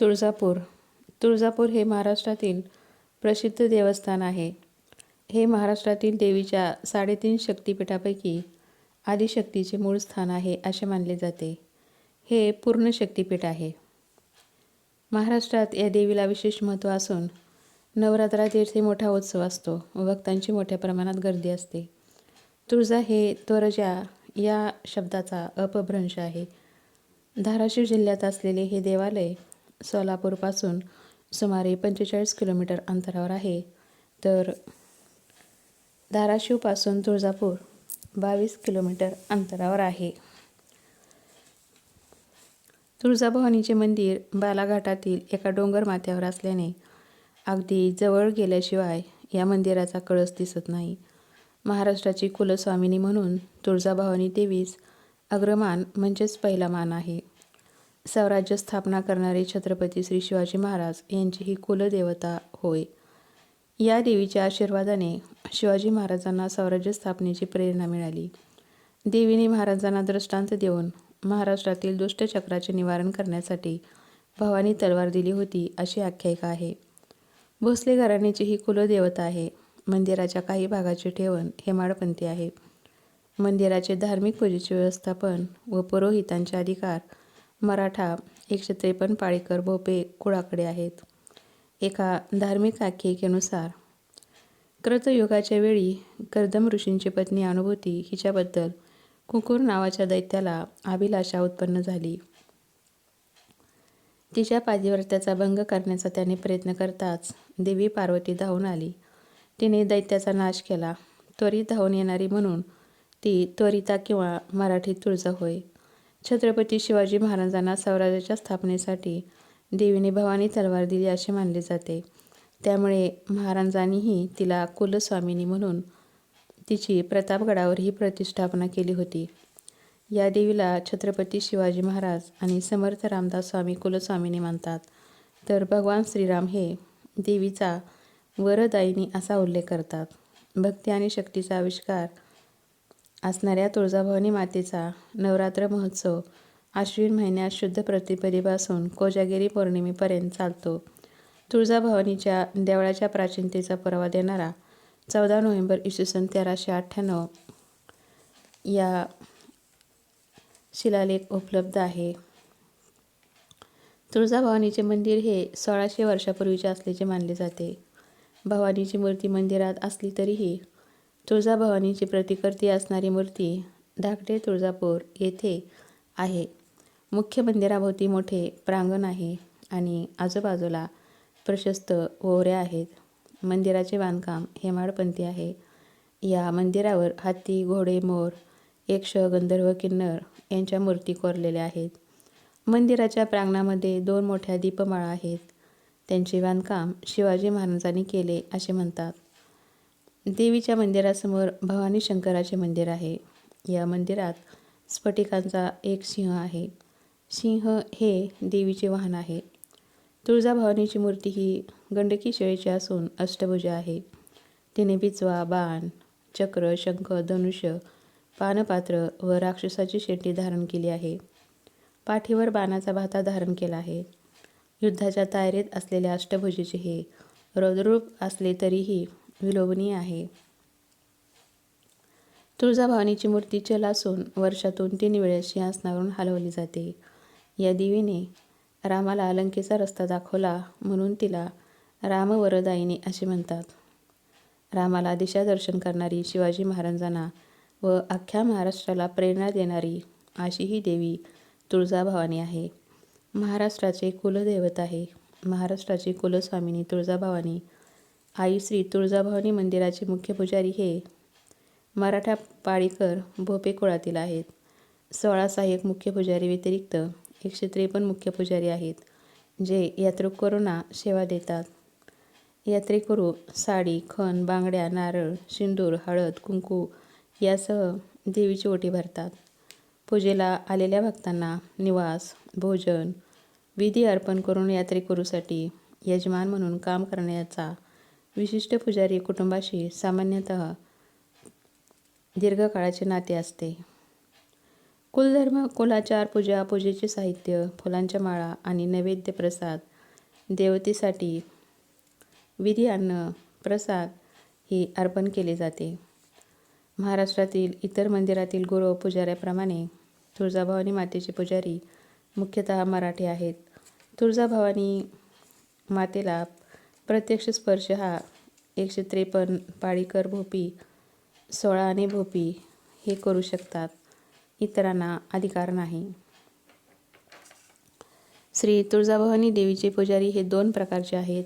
तुळजापूर. तुळजापूर हे महाराष्ट्रातील प्रसिद्ध देवस्थान आहे. हे महाराष्ट्रातील देवीच्या साडेतीन शक्तिपीठापैकी आदिशक्तीचे मूळ स्थान आहे असे मानले जाते. हे पूर्ण शक्तिपीठ आहे. महाराष्ट्रात या देवीला विशेष महत्त्व असून नवरात्रात येथे मोठा उत्सव असतो व भक्तांची मोठ्या प्रमाणात गर्दी असते. तुळजा हे त्वरजा या शब्दाचा अपभ्रंश आहे. धाराशिव जिल्ह्यात असलेले हे देवालय सोलापूरपासून सुमारे पंचेचाळीस किलोमीटर अंतरावर आहे. तर धाराशिवपासून तुळजापूर बावीस किलोमीटर अंतरावर आहे. तुळजाभवानीचे मंदिर बालाघाटातील एका डोंगर माथ्यावर असल्याने अगदी जवळ गेल्याशिवाय या मंदिराचा कळस दिसत नाही. महाराष्ट्राची कुलस्वामिनी म्हणून तुळजाभवानी देवीस अग्रमान म्हणजेच पहिला मान आहे. स्वराज्य स्थापना करणारे छत्रपती श्री शिवाजी महाराज यांची ही कुलदेवता होय. या देवीच्या आशीर्वादाने शिवाजी महाराजांना स्वराज्य स्थापनेची प्रेरणा मिळाली. देवीने महाराजांना दृष्टांत देऊन महाराष्ट्रातील दुष्टचक्राचे निवारण करण्यासाठी भवानी तलवार दिली होती अशी आख्यायिका आहे. भोसले घराण्याची ही कुलदेवता आहे. मंदिराच्या काही भागाचे ठेवण हेमाडपंथी आहे. मंदिराचे धार्मिक पूजेचे व्यवस्थापन व पुरोहितांचे अधिकार मराठा एकशे त्रेपन्न पाळीकर भोपे कुळाकडे आहेत. एका धार्मिक आख्यायिकेनुसार क्रतयुगाच्या वेळी कर्दम ऋषींची पत्नी अनुभूती हिच्याबद्दल कुकुर नावाच्या दैत्याला अभिलाषा उत्पन्न झाली. तिच्या पादिवर्त्याचा भंग करण्याचा त्याने प्रयत्न करताच देवी पार्वती धावून आली. तिने दैत्याचा नाश केला. त्वरित धावून येणारी म्हणून ती त्वरिता किंवा मराठीत तुळजा होय छत्रपती शिवाजी महाराजांना स्वराज्याच्या स्थापनेसाठी देवीने भवानी तलवार दिली असे मानले जाते. त्यामुळे महाराजांनीही तिला कुलस्वामिनी म्हणून तिची प्रतापगडावर ही प्रतिष्ठापना केली होती. या देवीला छत्रपती शिवाजी महाराज आणि समर्थ रामदास स्वामी कुलस्वामिनी मानतात. तर भगवान श्रीराम हे देवीचा वरदायिनी असा उल्लेख करतात. भक्ती आणि शक्तीचा आविष्कार असणाऱ्या तुळजाभवानी मातेचा नवरात्र महोत्सव आश्विन महिन्यात शुद्ध प्रतिपदेपासून कोजागिरी पौर्णिमेपर्यंत चालतो. तुळजाभवानीच्या देवळाच्या प्राचीनतेचा पुरावा देणारा चौदा नोव्हेंबर इसवी सन तेराशे अठ्ठ्याण्णव या शिलालेख उपलब्ध आहे. तुळजाभवानीचे मंदिर हे सोळाशे वर्षापूर्वीचे असल्याचे मानले जाते. भवानीची मूर्ती मंदिरात असली तरीही तुळजाभवानीची प्रतिकृती असणारी मूर्ती धाकटे तुळजापूर येथे आहे. मुख्य मंदिराभोवती मोठे प्रांगण आहे आणि आजूबाजूला प्रशस्त ओवऱ्या आहेत. मंदिराचे बांधकाम हेमाडपंथी आहे. या मंदिरावर हत्ती घोडे मोर यक्ष गंधर्व किन्नर यांच्या मूर्ती कोरलेल्या आहेत. मंदिराच्या प्रांगणामध्ये दोन मोठ्या दीपमाळा आहेत. त्यांचे बांधकाम शिवाजी महाराजांनी केले असे म्हणतात. देवीच्या मंदिरासमोर भवानी शंकराचे मंदिर आहे. या मंदिरात स्फटिकांचा एक सिंह आहे. सिंह हे देवीचे वाहन आहे. तुळजाभवानीची मूर्ती ही गंडकी शेळीची असून अष्टभुजा आहे. तिने बिचवा बाण चक्र शंख धनुष्य पानपात्र व राक्षसाची शेंडी धारण केली आहे. पाठीवर बाणाचा भाता धारण केला आहे. युद्धाच्या तयारीत असलेल्या अष्टभुजेचे हे रौद्ररूप असले तरीही विलोभनीय आहे. तुळजाभवानीची मूर्ती चल असून वर्षातून तीन वेळेस सिंहासनावरून हलवली जाते. या देवीने रामाला अलंकेचा रस्ता दाखवला म्हणून तिला रामवरदायिनी असे म्हणतात. रामाला दिशादर्शन करणारी शिवाजी महाराजांना व अख्ख्या महाराष्ट्राला प्रेरणा देणारी अशी ही देवी तुळजाभवानी आहे. महाराष्ट्राचे कुलदैवत आहे. महाराष्ट्राची कुलस्वामिनी तुळजाभवानी आई श्री तुळजाभवानी मंदिराचे मुख्य पुजारी हे मराठा पाळीकर भोपे कुळातील आहेत. सोळा सहाय्यक मुख्य पुजारी व्यतिरिक्त एकशे त्रेपन्न मुख्य पुजारी आहेत जे यात्रेकरूंना सेवा देतात. यात्रेकरू साडी खण बांगड्या नारळ सिंदूर हळद कुंकू यासह देवीची ओटी भरतात. पूजेला आलेल्या भक्तांना निवास भोजन विधी अर्पण करून यात्रेकरूसाठी यजमान म्हणून काम करण्याचा विशिष्ट पुजारी कुटुंबाशी सामान्यतः दीर्घकाळाचे नाते असते. कुलधर्म कुलाचार पूजा पूजेचे साहित्य फुलांच्या माळा आणि नैवेद्य प्रसाद देवतेसाठी विधी अन्न प्रसाद ही अर्पण केले जाते. महाराष्ट्रातील इतर मंदिरातील गुरु पुजाऱ्याप्रमाणे तुळजाभवानी मातेचे पुजारी मुख्यतः मराठी आहेत. तुळजाभवानी मातेला प्रत्यक्ष स्पर्श हा एकशे त्रेपन्न पाळीकर भोपी सोळा आणि भोपी हे करू शकतात. इतरांना अधिकार नाही. श्री तुळजाभवानी देवीचे पुजारी हे दोन प्रकारचे आहेत.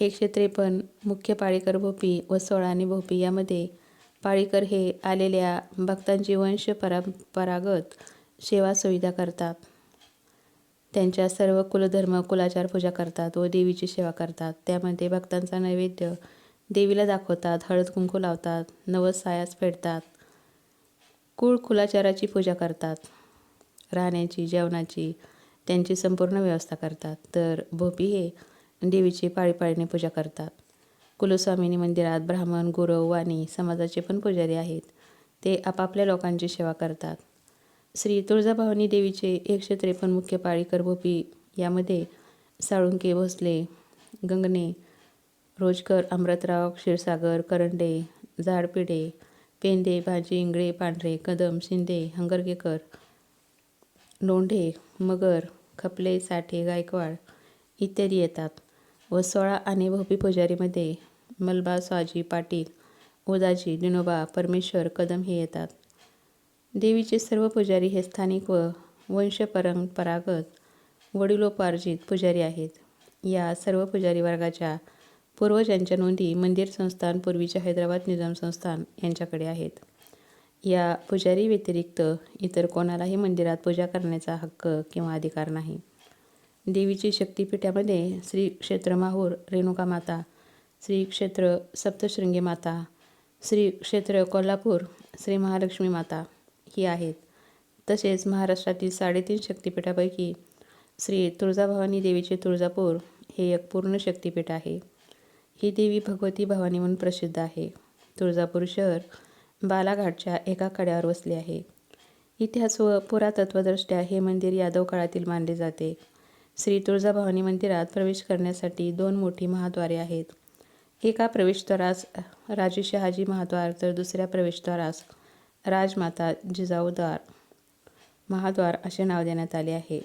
एकशे त्रेपन्न मुख्य पाळीकर भोपी व सोळाने भोपी यामध्ये पाळीकर हे आलेल्या भक्तांची वंश परंपरागत सेवा सुविधा करतात. त्यांच्या सर्व कुलधर्म कुलाचार पूजा करतात व देवीची सेवा करतात. त्यामध्ये भक्तांचा नैवेद्य देवीला दाखवतात हळद कुंकू लावतात नवस सायास फेडतात कुळ कुलाचाराची पूजा करतात राहण्याची जेवणाची त्यांची संपूर्ण व्यवस्था करतात. तर भोपी हे देवीची पाळीपाळीने पूजा करतात. कुलस्वामिनी मंदिरात ब्राह्मण गुरव वाणी समाजाचे पण पुजारी आहेत. ते आपापल्या लोकांची सेवा करतात. श्री तुळजाभवानी देवीचे एकशे त्रेपन्न मुख्य पाळीकर भोपी यामध्ये साळुंके भोसले गंगणे रोजकर अमृतराव क्षीरसागर करंडे झाडपिडे पेंदे भाजी इंगळे पांढरे कदम शिंदे हंगरगेकर लोंढे मगर खपले साठे गायकवाड इत्यादी येतात व सोळा आणि भोपी पुजारीमध्ये मलबा स्वाजी पाटील उदाजी दिनोबा परमेश्वर कदम हे येतात. देवीचे सर्व पुजारी हे स्थानिक व वंशपरंपरागत वडिलोपार्जित पुजारी आहेत. या सर्व पुजारी वर्गाच्या पूर्वजांच्या नोंदी मंदिर संस्थान पूर्वीच्या हैदराबाद निजाम संस्थान यांच्याकडे आहेत. या पुजारी व्यतिरिक्त इतर कोणालाही मंदिरात पूजा करण्याचा हक्क किंवा अधिकार नाही. देवीची शक्तिपीठामध्ये श्री क्षेत्र माहूर रेणुका माता श्री क्षेत्र सप्तशृंगी माता श्री क्षेत्र कोल्हापूर श्री महालक्ष्मी माता ही आहेत. तसेच महाराष्ट्रातील साडेतीन शक्तिपीठापैकी श्री तुळजाभवानी देवीचे तुळजापूर हे एक पूर्ण शक्तिपीठ आहे. ही देवी भगवती भवानी म्हणून प्रसिद्ध आहे. तुळजापूर शहर बालाघाटच्या एका कड्यावर वसले आहे. इतिहास व पुरातत्वदृष्ट्या हे मंदिर यादव काळातील मानले जाते. श्री तुळजाभवानी मंदिरात प्रवेश करण्यासाठी दोन मोठी महाद्वारे आहेत. एका प्रवेशद्वारास राजे शहाजी महाद्वार तर दुसऱ्या प्रवेशद्वारास राजमाता जिजाऊद्वार महाद्वार असे नाव देण्यात आले आहे.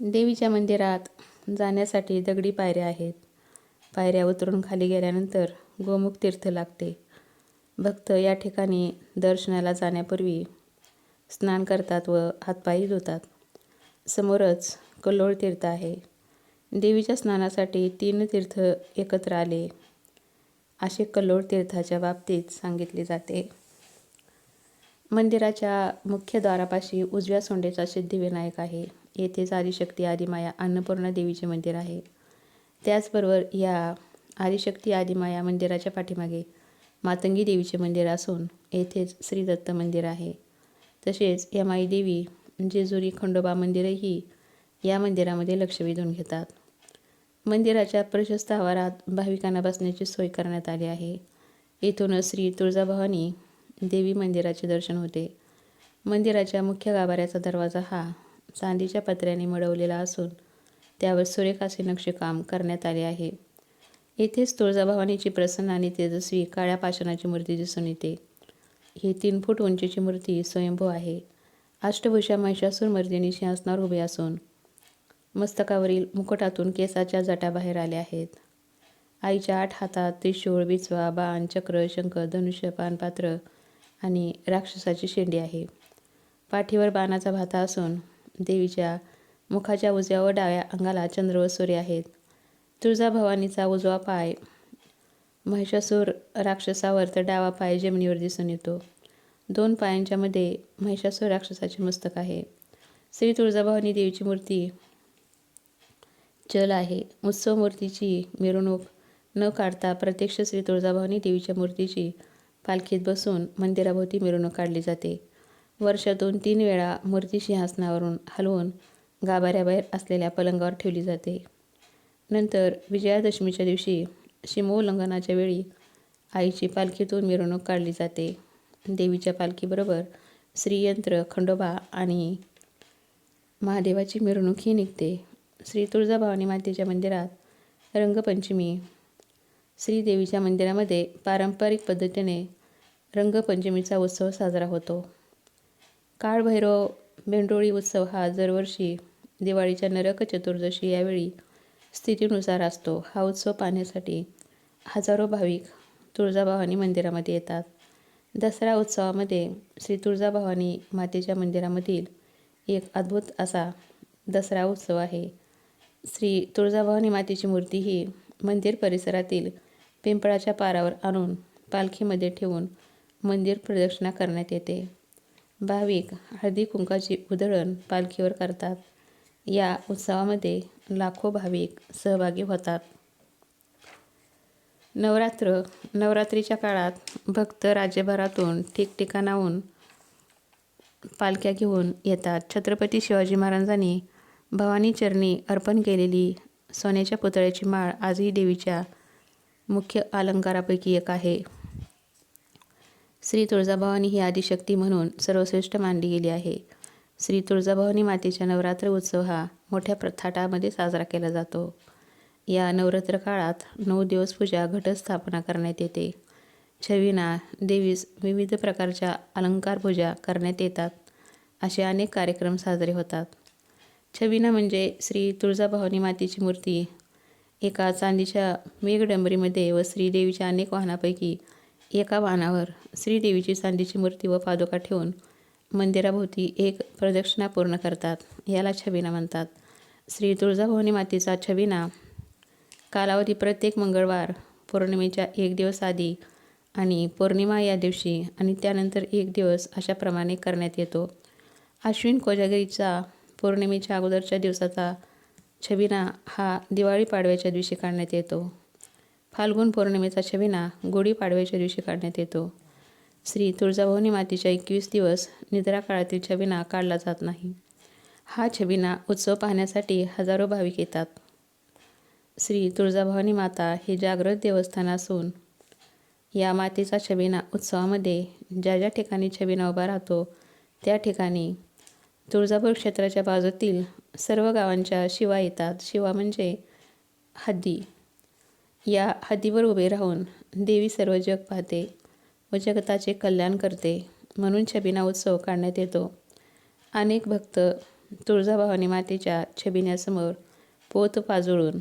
देवीच्या मंदिरात जाण्यासाठी दगडी पायऱ्या आहेत. पायऱ्या उतरून खाली गेल्यानंतर गोमुख तीर्थ लागते. भक्त या ठिकाणी दर्शनाला जाण्यापूर्वी स्नान करतात व हातपायी धुतात. समोरच कल्लोळ तीर्थ आहे. देवीच्या स्नानासाठी तीन तीर्थ एकत्र आले. असे कल्लोळ तीर्थाच्या बाबतीत सांगितले जाते. मंदिराच्या मुख्य द्वारापाशी उजव्या सोंडेचा सिद्धिविनायक आहे. येथेच आदिशक्ती आदिमाया अन्नपूर्णा देवीचे मंदिर आहे. त्याचबरोबर या आदिशक्ती आदिमाया मंदिराच्या पाठीमागे मातंगी देवीचे मंदिर असून येथेच श्री दत्त मंदिर आहे. तसेच यमाई देवी जेजुरी खंडोबा मंदिरही या मंदिरामध्ये लक्ष वेधून घेतात. मंदिराच्या प्रशस्त आवारात भाविकांना बसण्याची सोय करण्यात आली आहे. येथूनच श्री तुळजाभवानी देवी मंदिराचे दर्शन होते. मंदिराच्या मुख्य गाभाऱ्याचा दरवाजा हा चांदीच्या पत्र्याने मडवलेला असून त्यावर सुरेखाचे नक्षीकाम करण्यात आले आहे. येथेच तुळजाभवानीची प्रसन्न आणि तेजस्वी काळ्या पाषाणाची मूर्ती दिसून येते. ही तीन फूट उंचीची मूर्ती स्वयंभू आहे. अष्टभूषा महिषासूर मर्दिनी सिंहासनावर उभे असून मस्तकावरील मुकुटातून केसाच्या जटा बाहेर आल्या आहेत. आईच्या आठ हातात त्रिशूळ बिचवा बाण चक्र शंख धनुष्य पानपात्र आणि राक्षसाची शेंडी आहे. पाठीवर बाणाचा भाता असून देवीच्या मुखाच्या उजव्या व डाव्या अंगाला चंद्र व सूर्य आहेत. तुळजाभवानीचा उजवा पाय महिषासूर राक्षसावर तर डावा पाय जमिनीवर दिसून येतो. दोन पायांच्यामध्ये महिषासूर राक्षसाचे मस्तक आहे. श्री तुळजाभवानी देवीची मूर्ती चल आहे. उत्सव मूर्तीची मिरवणूक न काढता प्रत्यक्ष श्री तुळजाभवानी देवीच्या मूर्तीची पालखीत बसून मंदिराभोवती मिरवणूक काढली जाते. वर्षातून तीन वेळा मूर्ती सिंहासनावरून हलवून गाभाऱ्याबाहेर असलेल्या पलंगावर ठेवली जाते. नंतर विजयादशमीच्या दिवशी सीमोल्लंघनाच्या वेळी आईची पालखीतून मिरवणूक काढली जाते. देवीच्या पालखीबरोबर श्रीयंत्र खंडोबा आणि महादेवाची मिरवणूकही निघते. श्री तुळजाभवानी मातेच्या मंदिरात रंगपंचमी. श्रीदेवीच्या मंदिरामध्ये पारंपरिक पद्धतीने रंगपंचमीचा उत्सव साजरा होतो. काळभैरव बेंडोळी उत्सव हा दरवर्षी दिवाळीच्या नरक चतुर्दशी यावेळी स्थितीनुसार असतो. हा उत्सव पाहण्यासाठी हजारो भाविक तुळजाभवानी मंदिरामध्ये येतात. दसरा उत्सवामध्ये श्री तुळजाभवानी मातेच्या मंदिरामधील एक अद्भुत असा दसरा उत्सव आहे. श्री तुळजाभवानी मातेची मूर्ती ही मंदिर परिसरातील पिंपळाच्या पारावर आणून पालखीमध्ये ठेवून मंदिर प्रदक्षिणा करण्यात येते. भाविक हळदी कुंकाची उधळण पालखीवर करतात. या उत्सवामध्ये लाखो भाविक सहभागी होतात. नवरात्र नवरात्रीच्या काळात भक्त राज्यभरातून ठिकठिकाणाहून पालख्या घेऊन येतात. छत्रपती शिवाजी महाराजांनी भवानी चरणी अर्पण केलेली सोन्याच्या पुतळ्याची माळ आजही देवीच्या मुख्य अलंकारापैकी एक आहे. श्री तुळजाभवानी ही आदिशक्ती म्हणून सर्वश्रेष्ठ मानली गेली आहे. श्री तुळजाभवानी मातेच्या नवरात्र उत्सव हा मोठ्या प्रथाटामध्ये साजरा केला जातो. या नवरात्र काळात नऊ दिवस पूजा घटस्थापना करण्यात येते. छविना देवीस विविध प्रकारच्या अलंकार पूजा करण्यात येतात. असे अनेक कार्यक्रम साजरे होतात. छविना म्हणजे श्री तुळजाभवानी मातेची मूर्ती. एका चांदीच्या मेघडंबरीमध्ये व श्रीदेवीच्या अनेक वाहनापैकी एका वाहनावर श्रीदेवीची चांदीची मूर्ती व पादुका ठेवून मंदिराभोवती एक प्रदक्षिणा पूर्ण करतात याला छबिना म्हणतात. श्री तुळजाभवानी मातेचा छबिना कालावधी प्रत्येक मंगळवार पौर्णिमेच्या एक दिवस आधी आणि पौर्णिमा या दिवशी आणि त्यानंतर एक दिवस अशाप्रमाणे करण्यात येतो. अश्विन कोजागिरीचा पौर्णिमेच्या अगोदरच्या दिवसाचा छबिना हा दिवाळी पाडव्याच्या दिवशी काढण्यात येतो. फाल्गुन पौर्णिमेचा छबिना गुढीपाडव्याच्या दिवशी काढण्यात येतो. श्री तुळजाभवानी मातेच्या एकवीस दिवस निद्रा काळातील छबिना काढला जात नाही. हा छबिना उत्सव पाहण्यासाठी हजारो भाविक येतात. श्री तुळजाभवानी माता हे जागृत देवस्थान असून या मातेचा छबिना उत्सवामध्ये ज्या ज्या ठिकाणी छबिना उभा राहतो त्या ठिकाणी तुळजापूर क्षेत्राच्या बाजूतील सर्व गावांच्या शिवा येतात. शिवा म्हणजे हद्दी. या हद्दीवर उभे राहून देवी सर्व जग पाहते व जगताचे कल्याण करते म्हणून छबिना उत्सव काढण्यात येतो. अनेक भक्त तुळजाभवानी मातेच्या छबिन्यासमोर पोत पाजुळून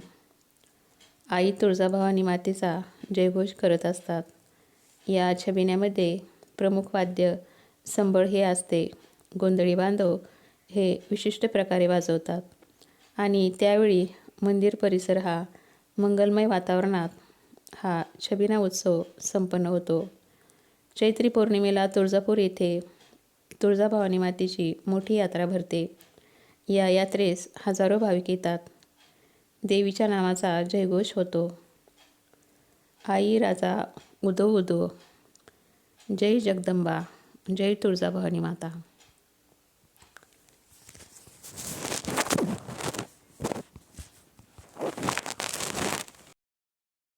आई तुळजाभवानी मातेचा जयघोष करत असतात. या छबिन्यामध्ये प्रमुख वाद्य संबळ हे असते. गोंधळी बांधव हे विशिष्ट प्रकारे वाजवतात. आणि त्यावेळी मंदिर परिसर हा मंगलमय वातावरणात हा छबिना उत्सव संपन्न होतो. चैत्री पौर्णिमेला तुळजापूर येथे तुळजाभवानी मातेची मोठी यात्रा भरते. या यात्रेस हजारो भाविक येतात. देवीच्या नावाचा जयघोष होतो. आई राजा उदो उदो. जय जगदंबा. जय तुळजाभवानी माता.